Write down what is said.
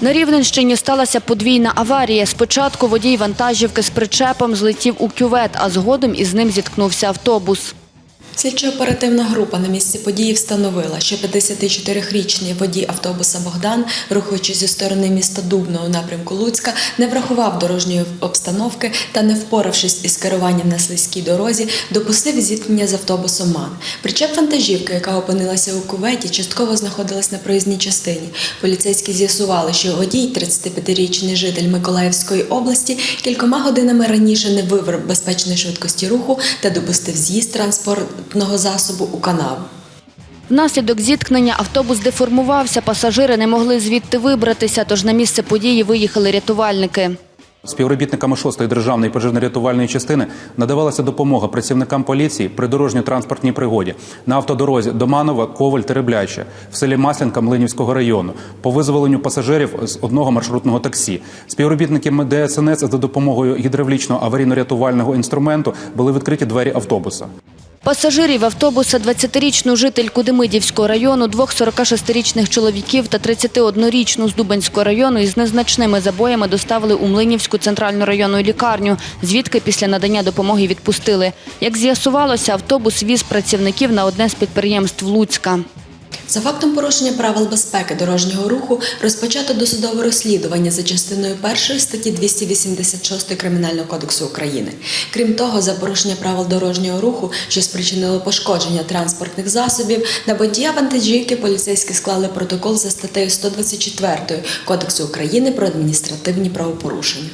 На Рівненщині сталася подвійна аварія. Спочатку водій вантажівки з причепом злетів у кювет, а згодом із ним зіткнувся автобус. Слідчо-оперативна група на місці події встановила, що 54-річний водій автобуса Богдан, рухаючись зі сторони міста Дубно у напрямку Луцька, не врахував дорожньої обстановки та, не впоравшись із керуванням на слизькій дорозі, допустив зіткнення з автобусом МАН. Причеп вантажівки, яка опинилася у куветі, частково знаходилась на проїзній частині. Поліцейські з'ясували, що водій, 35-річний житель Миколаївської області, кількома годинами раніше не вивер безпечної швидкості руху та допустив з'їзд транспортного засобу у канаву. Внаслідок зіткнення автобус деформувався, пасажири не могли звідти вибратися, тож на місце події виїхали рятувальники. Співробітниками 6-ї державної пожежно-рятувальної частини надавалася допомога працівникам поліції при дорожньо-транспортній пригоді на автодорозі Доманова, Коваль, Теребляче в селі Маслянка Млинівського району по визволенню пасажирів з одного маршрутного таксі. Співробітники ДСНС за допомогою гідравлічного аварійно-рятувального інструменту були відкриті двері автобуса. Пасажирів автобуса 20-річну жительку Демидівського району, двох 46-річних чоловіків та 31-річну з Дубенського району із незначними забоями доставили у Млинівську центральну районну лікарню, звідки після надання допомоги відпустили. Як з'ясувалося, автобус віз працівників на одне з підприємств Луцька. За фактом порушення правил безпеки дорожнього руху розпочато досудове розслідування за частиною 1 статті 286 Кримінального кодексу України. Крім того, за порушення правил дорожнього руху, що спричинило пошкодження транспортних засобів, на водія вантажівки поліцейські склали протокол за статтею 124 Кодексу України про адміністративні правопорушення.